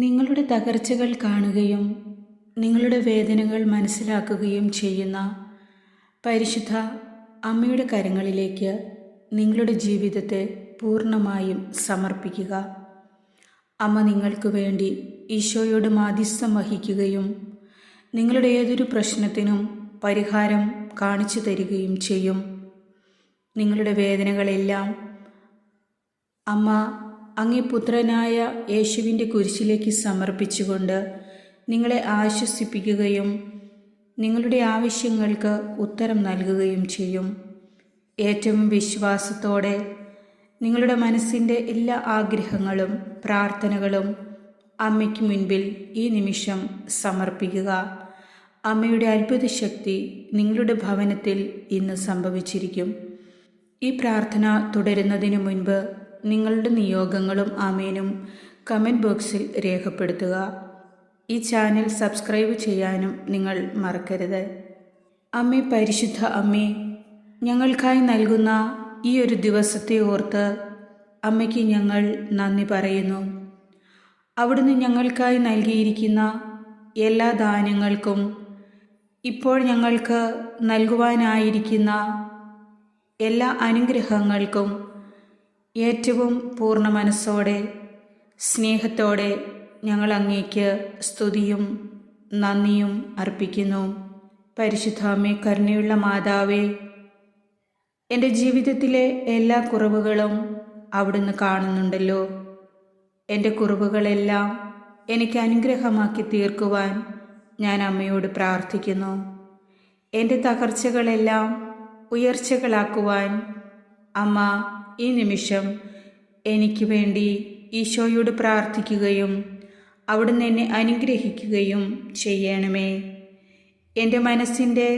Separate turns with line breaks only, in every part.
നിങ്ങളുടെ തകർച്ചകൾ കാണുകയും നിങ്ങളുടെ വേദനകൾ മനസ്സിലാക്കുകയും ചെയ്യുന്ന പരിശുദ്ധ അമ്മയുടെ കരങ്ങളിലേക്ക് നിങ്ങളുടെ ജീവിതത്തെ പൂർണമായും സമർപ്പിക്കുക. അമ്മ നിങ്ങൾക്ക് വേണ്ടി ഈശോയോട് മാധ്യസ്ഥം വഹിക്കുകയും നിങ്ങളുടെ ഏതൊരു പ്രശ്നത്തിനും പരിഹാരം കാണിച്ചു തരികയും ചെയ്യും. നിങ്ങളുടെ വേദനകളെല്ലാം അമ്മ അങ്ങേ പുത്രനായ യേശുവിന്റെ കുരിശിലേക്ക് സമർപ്പിച്ചുകൊണ്ട് നിങ്ങളെ ആശ്വസിപ്പിക്കുകയും നിങ്ങളുടെ ആവശ്യങ്ങൾക്ക് ഉത്തരം നൽകുകയും ചെയ്യും. ഏറ്റവും വിശ്വാസത്തോടെ നിങ്ങളുടെ മനസ്സിന്റെ എല്ലാ ആഗ്രഹങ്ങളും പ്രാർത്ഥനകളും അമ്മയ്ക്ക് മുൻപിൽ ഈ നിമിഷം സമർപ്പിക്കുക. അമ്മയുടെ അത്ഭുത ശക്തി നിങ്ങളുടെ ഭവനത്തിൽ ഇന്ന് സംഭവിച്ചിരിക്കും. ഈ പ്രാർത്ഥന തുടരുന്നതിന് മുൻപ് നിങ്ങളുടെ നിയോഗങ്ങളും ആമേനും കമന്റ് ബോക്സിൽ രേഖപ്പെടുത്തുക. ഈ ചാനൽ സബ്സ്ക്രൈബ് ചെയ്യാനും നിങ്ങൾ മറക്കരുത്. അമ്മേ പരിശുദ്ധ അമ്മേ ഞങ്ങൾക്കായി നൽകുന്ന ഈ ഒരു ദിവസത്തെ ഓർത്ത് അമ്മയ്ക്ക് ഞങ്ങൾ നന്ദി പറയുന്നു. അവിടുന്ന് ഞങ്ങൾക്കായി നൽകിയിരിക്കുന്ന എല്ലാ ദാനങ്ങൾക്കും ഇപ്പോൾ ഞങ്ങൾക്ക് നൽകുവാനായിരിക്കുന്ന എല്ലാ അനുഗ്രഹങ്ങൾക്കും ഏറ്റവും പൂർണ മനസ്സോടെ സ്നേഹത്തോടെ ഞങ്ങൾ അങ്ങേക്ക് സ്തുതിയും നന്ദിയും അർപ്പിക്കുന്നു. പരിശുദ്ധാമേ കരുണയുള്ള മാതാവേ എന്റെ ജീവിതത്തിലെ എല്ലാ കുറവുകളും അവിടുന്ന് കാണുന്നുണ്ടല്ലോ. എന്റെ കുറവുകളെല്ലാം എനിക്ക് അനുഗ്രഹമാക്കി തീർക്കുവാൻ ഞാൻ അമ്മയോട് പ്രാർത്ഥിക്കുന്നു. എന്റെ തകർച്ചകളെല്ലാം ഉയർച്ചകളാക്കുവാൻ അമ്മ ഈ നിമിഷം എനിക്ക് വേണ്ടി ഈശോയോട് പ്രാർത്ഥിക്കുകയും അവിടുന്ന് എന്നെ അനുഗ്രഹിക്കുകയും ചെയ്യണമേ. എന്റെ മനസ്സിന്റെ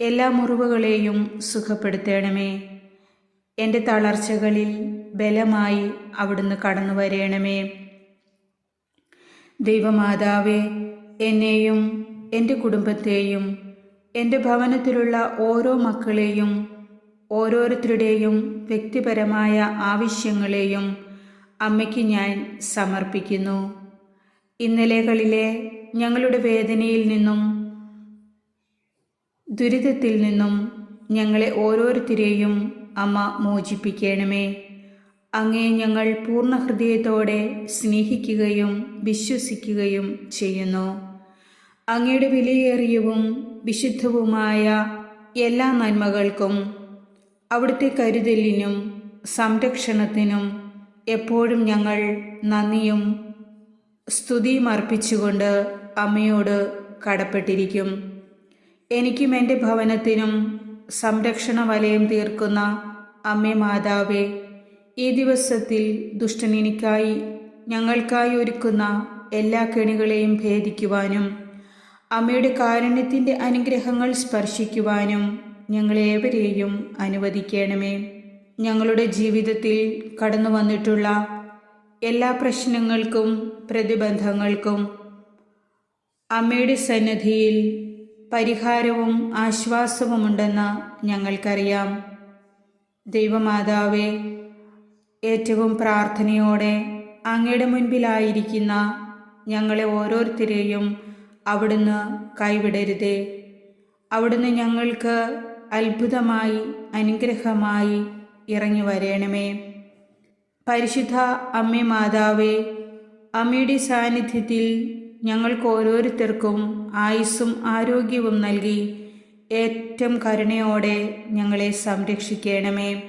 എല്ലാ മുറിവുകളെയും സുഖപ്പെടുത്തണമേ. എന്റെ തളർച്ചകളിൽ ബലമായി അവിടുന്ന് കടന്നു വരയണമേ ദൈവമാതാവേ എന്നെയും എന്റെ കുടുംബത്തെയും എന്റെ ഭവനത്തിലുള്ള ഓരോ മക്കളെയും ഓരോരുത്തരുടെയും വ്യക്തിപരമായ ആവശ്യങ്ങളെയും അമ്മയ്ക്ക് ഞാൻ സമർപ്പിക്കുന്നു. ഇന്നലെകളിലെ ഞങ്ങളുടെ വേദനയിൽ നിന്നും ദുരിതത്തിൽ നിന്നും ഞങ്ങളെ ഓരോരുത്തരെയും അമ്മ മോചിപ്പിക്കണമേ. അങ്ങേ ഞങ്ങൾ പൂർണ ഹൃദയത്തോടെ സ്നേഹിക്കുകയും വിശ്വസിക്കുകയും ചെയ്യുന്നു. അങ്ങയുടെ വിലയേറിയവും വിശുദ്ധവുമായ എല്ലാ നന്മകൾക്കും അവിടുത്തെ കരുതലിനും സംരക്ഷണത്തിനും എപ്പോഴും ഞങ്ങൾ നന്ദിയും സ്തുതിയും അർപ്പിച്ചുകൊണ്ട് അമ്മയോട് കടപ്പെട്ടിരിക്കും. എനിക്കും എന്റെ ഭവനത്തിനും സംരക്ഷണ വലയം തീർക്കുന്ന അമ്മേ മാതാവേ ഈ ദിവസത്തിൽ ദുഷ്ടൻ എനിക്കായി ഞങ്ങൾക്കായി ഒരുക്കുന്ന എല്ലാ കെണികളെയും ഭേദിക്കുവാനും അമ്മയുടെ കാരുണ്യത്തിന്റെ അനുഗ്രഹങ്ങൾ സ്പർശിക്കുവാനും ഞങ്ങളേവരെയും അനുവദിക്കണമേ. ഞങ്ങളുടെ ജീവിതത്തിൽ കടന്നു വന്നിട്ടുള്ള എല്ലാ പ്രശ്നങ്ങൾക്കും പ്രതിബന്ധങ്ങൾക്കും അമ്മയുടെ സന്നിധിയിൽ പരിഹാരവും ആശ്വാസവുമുണ്ടെന്ന് ഞങ്ങൾക്കറിയാം. ദൈവമാതാവേ ഏറ്റവും പ്രാർത്ഥനയോടെ അങ്ങയുടെ മുൻപിലായിരിക്കുന്ന ഞങ്ങളെ ഓരോരുത്തരെയും അവിടുന്ന് കൈവിടരുതേ. അവിടുന്ന് ഞങ്ങൾക്ക് അത്ഭുതമായി അനുഗ്രഹമായി ഇറങ്ങി വരേണമേ. പരിശുദ്ധ അമ്മേ മാതാവേ അമ്മയുടെ സാന്നിധ്യത്തിൽ ഞങ്ങൾക്ക് ഓരോരുത്തർക്കും ആയുസ്സും ആരോഗ്യവും നൽകി ഏറ്റവും കരുണയോടെ ഞങ്ങളെ സംരക്ഷിക്കണമേ.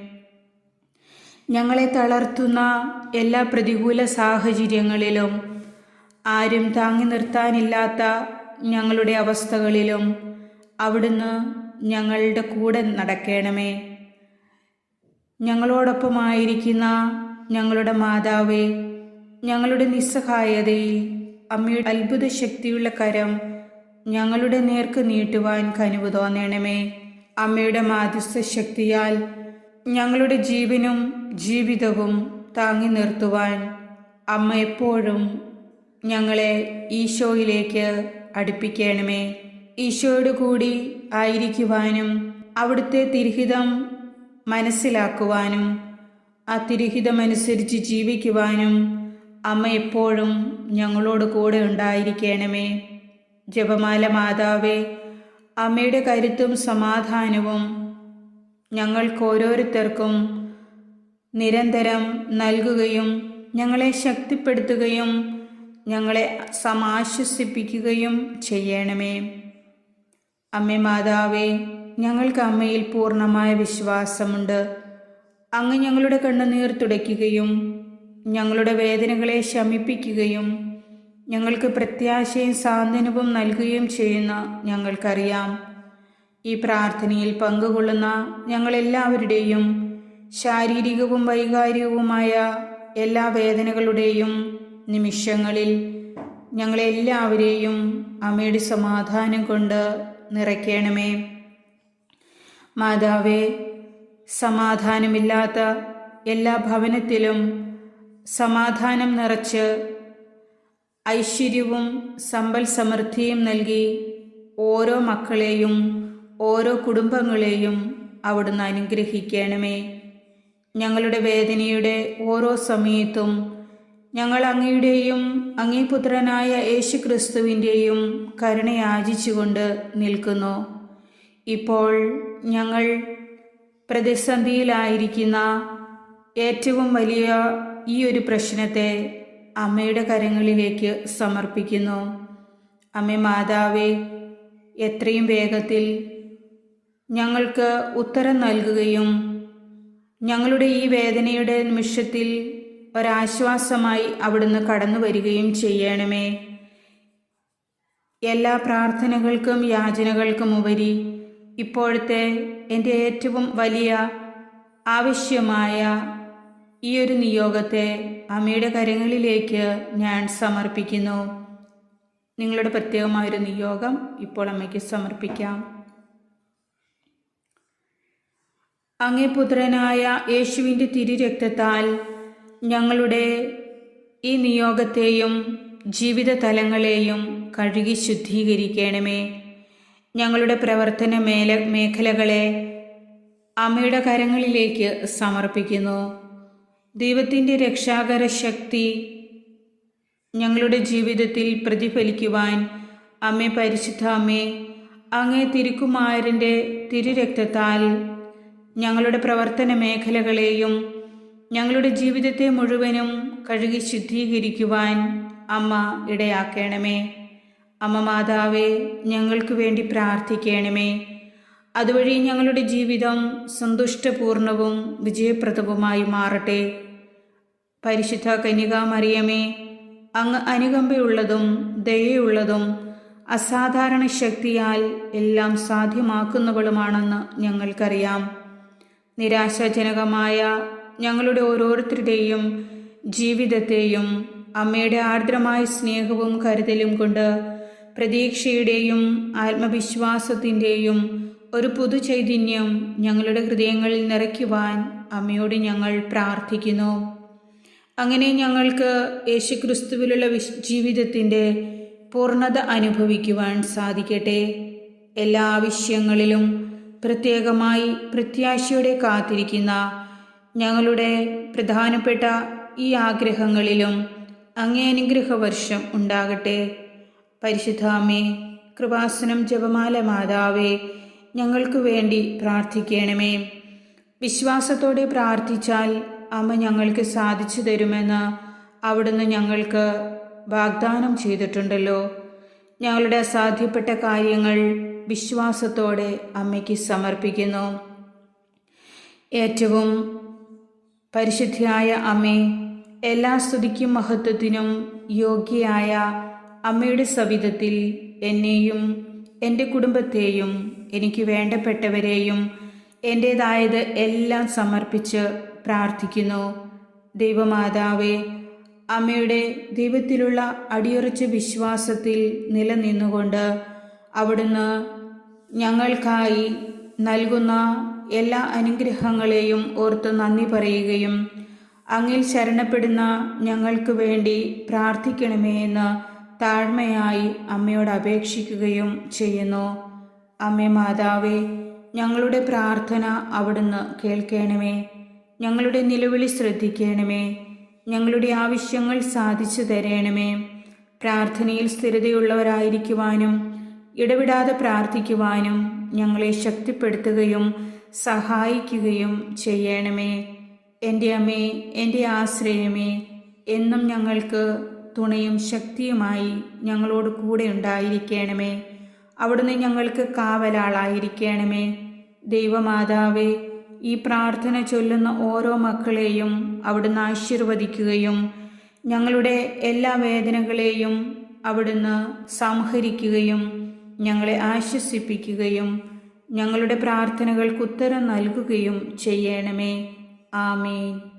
ഞങ്ങളെ തളർത്തുന്ന എല്ലാ പ്രതികൂല സാഹചര്യങ്ങളിലും ആരും താങ്ങി നിർത്താനില്ലാത്ത ഞങ്ങളുടെ അവസ്ഥകളിലും അവിടുന്ന് ഞങ്ങളുടെ കൂടെ നടക്കണമേ. ഞങ്ങളോടൊപ്പമായിരിക്കുന്ന ഞങ്ങളുടെ മാതാവേ ഞങ്ങളുടെ നിസ്സഹായതയിൽ അമ്മയുടെ അത്ഭുത ശക്തിയുള്ള കരം ഞങ്ങളുടെ നേർക്ക് നീട്ടുവാൻ കനിവ് തോന്നണമേ. അമ്മയുടെ മാധ്യസ്ഥ ശക്തിയാൽ ഞങ്ങളുടെ ജീവനും ജീവിതവും താങ്ങി നിർത്തുവാൻ അമ്മ എപ്പോഴും ഞങ്ങളെ ഈശോയിലേക്ക് അടുപ്പിക്കണമേ. ഈശോയോട് കൂടി ആയിരിക്കുവാനും അവിടുത്തെ തിരുഹിതം മനസ്സിലാക്കുവാനും ആ തിരുഹിതമനുസരിച്ച് ജീവിക്കുവാനും അമ്മ എപ്പോഴും ഞങ്ങളോട് കൂടെ ഉണ്ടായിരിക്കണമേ. ജപമാല മാതാവേ അമ്മയുടെ കരുത്തും സമാധാനവും ഞങ്ങൾക്കോരോരുത്തർക്കും നിരന്തരം നൽകുകയും ഞങ്ങളെ ശക്തിപ്പെടുത്തുകയും ഞങ്ങളെ സമാശ്വസിപ്പിക്കുകയും ചെയ്യണമേ. അമ്മേ മാതാവേ ഞങ്ങൾക്ക് അമ്മയിൽ പൂർണമായ വിശ്വാസമുണ്ട്. അങ്ങ് ഞങ്ങളുടെ കണ്ണുനീർ തുടയ്ക്കുകയും ഞങ്ങളുടെ വേദനകളെ ശമിപ്പിക്കുകയും ഞങ്ങൾക്ക് പ്രത്യാശയും സാന്ത്വനവും നൽകുകയും ചെയ്യുന്ന ഞങ്ങൾക്കറിയാം. ഈ പ്രാർത്ഥനയിൽ പങ്കുകൊള്ളുന്ന ഞങ്ങളെല്ലാവരുടെയും ശാരീരികവും വൈകാരികവുമായ എല്ലാ വേദനകളുടെയും നിമിഷങ്ങളിൽ ഞങ്ങളെല്ലാവരെയും അമ്മയുടെ സമാധാനം കൊണ്ട് നിറയ്ക്കണമേ. മാതാവേ സമാധാനമില്ലാത്ത എല്ലാ ഭവനത്തിലും സമാധാനം നിറച്ച് ഐശ്വര്യവും സമ്പൽ സമൃദ്ധിയും നൽകി ഓരോ മക്കളെയും ഓരോ കുടുംബങ്ങളെയും അവിടുന്ന് അനുഗ്രഹിക്കണമേ. ഞങ്ങളുടെ വേദനയുടെ ഓരോ സമയത്തും ഞങ്ങൾ അങ്ങയുടെയും അങ്ങേ പുത്രനായ യേശു ക്രിസ്തുവിന്റെയും കരുണയാചിച്ചുകൊണ്ട് നിൽക്കുന്നു. ഇപ്പോൾ ഞങ്ങൾ പ്രതിസന്ധിയിലായിരിക്കുന്ന ഏറ്റവും വലിയ ഈ ഒരു പ്രശ്നത്തെ അമ്മയുടെ കരങ്ങളിലേക്ക് സമർപ്പിക്കുന്നു. അമ്മ മാതാവേ എത്രയും വേഗത്തിൽ ഞങ്ങൾക്ക് ഉത്തരം നൽകുകയും ഞങ്ങളുടെ ഈ വേദനയുടെ നിമിഷത്തിൽ ഒരാശ്വാസമായി അവിടുന്ന് കടന്നു വരികയും ചെയ്യണമേ. എല്ലാ പ്രാർത്ഥനകൾക്കും യാചനകൾക്കും ഉപരി ഇപ്പോഴത്തെ എന്റെ ഏറ്റവും വലിയ ആവശ്യമായ ഈ ഒരു നിയോഗത്തെ അമ്മയുടെ കരങ്ങളിലേക്ക് ഞാൻ സമർപ്പിക്കുന്നു. നിങ്ങളുടെ പ്രത്യേകമായൊരു നിയോഗം ഇപ്പോൾ അമ്മയ്ക്ക് സമർപ്പിക്കാം. അങ്ങേ പുത്രനായ യേശുവിന്റെ തിരുരക്തത്താൽ ഞങ്ങളുടെ ഈ നിയോഗത്തെയും ജീവിത തലങ്ങളെയും കഴുകി ശുദ്ധീകരിക്കണമേ. ഞങ്ങളുടെ പ്രവർത്തന മേല മേഖലകളെ അമ്മയുടെ കരങ്ങളിലേക്ക് സമർപ്പിക്കുന്നു. ദൈവത്തിന്റെ രക്ഷാകര ശക്തി ഞങ്ങളുടെ ജീവിതത്തിൽ പ്രതിഫലിക്കുവാൻ അമ്മ പരിശുദ്ധ അമ്മേ അങ്ങേ തിരുക്കുമാരന്റെ തിരുരക്തത്താൽ ഞങ്ങളുടെ പ്രവർത്തന മേഖലകളെയും ഞങ്ങളുടെ ജീവിതത്തെ മുഴുവനും കഴുകി ശുദ്ധീകരിക്കുവാൻ അമ്മ ഇടയാക്കണമേ. അമ്മ മാതാവേ ഞങ്ങൾക്ക് വേണ്ടി പ്രാർത്ഥിക്കണമേ. അതുവഴി ഞങ്ങളുടെ ജീവിതം സന്തുഷ്ടപൂർണവും വിജയപ്രദവുമായി മാറട്ടെ. പരിശുദ്ധ കന്യകാമറിയമേ അങ്ങ് അനുകമ്പയുള്ളതും ദയയുള്ളതും അസാധാരണ ശക്തിയാൽ എല്ലാം സാധ്യമാക്കുന്നവളുമാണെന്ന് ഞങ്ങൾക്കറിയാം. നിരാശാജനകമായ ഞങ്ങളുടെ ഓരോരുത്തരുടെയും ജീവിതത്തെയും അമ്മയുടെ ആർദ്രമായ സ്നേഹവും കരുതലും കൊണ്ട് പ്രതീക്ഷയുടെയും ആത്മവിശ്വാസത്തിന്റെയും ഒരു പുതു ചൈതന്യം ഞങ്ങളുടെ ഹൃദയങ്ങളിൽ നിറയ്ക്കുവാൻ അമ്മയോട് ഞങ്ങൾ പ്രാർത്ഥിക്കുന്നു. അങ്ങനെ ഞങ്ങൾക്ക് യേശുക്രിസ്തുവിലുള്ള വിശ് ജീവിതത്തിന്റെ പൂർണത അനുഭവിക്കുവാൻ സാധിക്കട്ടെ. എല്ലാ ആവശ്യങ്ങളിലും പ്രത്യേകമായി പ്രത്യാശയോടെ കാത്തിരിക്കുന്ന ഞങ്ങളുടെ പ്രധാനപ്പെട്ട ഈ ആഗ്രഹങ്ങളിലും അങ്ങേ വർഷം ഉണ്ടാകട്ടെ. പരിശുദ്ധാമേ കൃപാസനം ജപമാല മാതാവേ ഞങ്ങൾക്ക് വേണ്ടി പ്രാർത്ഥിക്കണമേ. വിശ്വാസത്തോടെ പ്രാർത്ഥിച്ചാൽ അമ്മ ഞങ്ങൾക്ക് സാധിച്ചു തരുമെന്ന് അവിടുന്ന് ഞങ്ങൾക്ക് വാഗ്ദാനം ചെയ്തിട്ടുണ്ടല്ലോ. ഞങ്ങളുടെ അസാധ്യപ്പെട്ട കാര്യങ്ങൾ വിശ്വാസത്തോടെ അമ്മയ്ക്ക് സമർപ്പിക്കുന്നു. ഏറ്റവും പരിശുദ്ധിയായ അമ്മേ എല്ലാ സ്തുതിക്കും മഹത്വത്തിനും യോഗ്യയായ അമ്മയുടെ സവിധത്തിൽ എന്നെയും എന്റെ കുടുംബത്തെയും എനിക്ക് വേണ്ടപ്പെട്ടവരെയും എന്റേതായത് എല്ലാം സമർപ്പിച്ച് പ്രാർത്ഥിക്കുന്നു. ദൈവമാതാവേ അമ്മയുടെ ദൈവത്തിലുള്ള അടിയുറച്ച വിശ്വാസത്തിൽ നിലനിന്നുകൊണ്ട് അവിടുന്ന് ഞങ്ങൾക്കായി നൽകുന്ന എല്ലാ അനുഗ്രഹങ്ങളെയും ഓർത്ത് നന്ദി പറയുകയും അങ്ങിൽ ശരണപ്പെടുന്ന ഞങ്ങൾക്ക് വേണ്ടി പ്രാർത്ഥിക്കണമേ എന്ന് താഴ്മയായി അമ്മയോട് അപേക്ഷിക്കുകയും ചെയ്യുന്നു. അമ്മേ മാതാവേ ഞങ്ങളുടെ പ്രാർത്ഥന അവിടുന്ന് കേൾക്കണമേ. ഞങ്ങളുടെ നിലവിളി ശ്രദ്ധിക്കണമേ. ഞങ്ങളുടെ ആവശ്യങ്ങൾ സാധിച്ചു തരണമേ. പ്രാർത്ഥനയിൽ സ്ഥിരതയുള്ളവരായിരിക്കുവാനും ഇടവിടാതെ പ്രാർത്ഥിക്കുവാനും ഞങ്ങളെ ശക്തിപ്പെടുത്തുകയും സഹായിക്കുകയും ചെയ്യണമേ. എന്റെ അമ്മേ എന്റെ ആശ്രയമേ എന്നും ഞങ്ങൾക്ക് തുണയും ശക്തിയുമായി ഞങ്ങളോട് കൂടെ ഉണ്ടായിരിക്കണമേ. അവിടുന്ന് ഞങ്ങൾക്ക് കാവലാളായിരിക്കണമേ. ദൈവമാതാവേ ഈ പ്രാർത്ഥന ചൊല്ലുന്ന ഓരോ മക്കളെയും അവിടുന്ന് ആശീർവദിക്കുകയും ഞങ്ങളുടെ എല്ലാ വേദനകളെയും അവിടുന്ന് സംഹരിക്കുകയും ഞങ്ങളെ ആശ്വസിപ്പിക്കുകയും ഞങ്ങളുടെ പ്രാർത്ഥനകൾക്ക് ഉത്തരം നൽകുകയും ചെയ്യണമേ. ആമേൻ.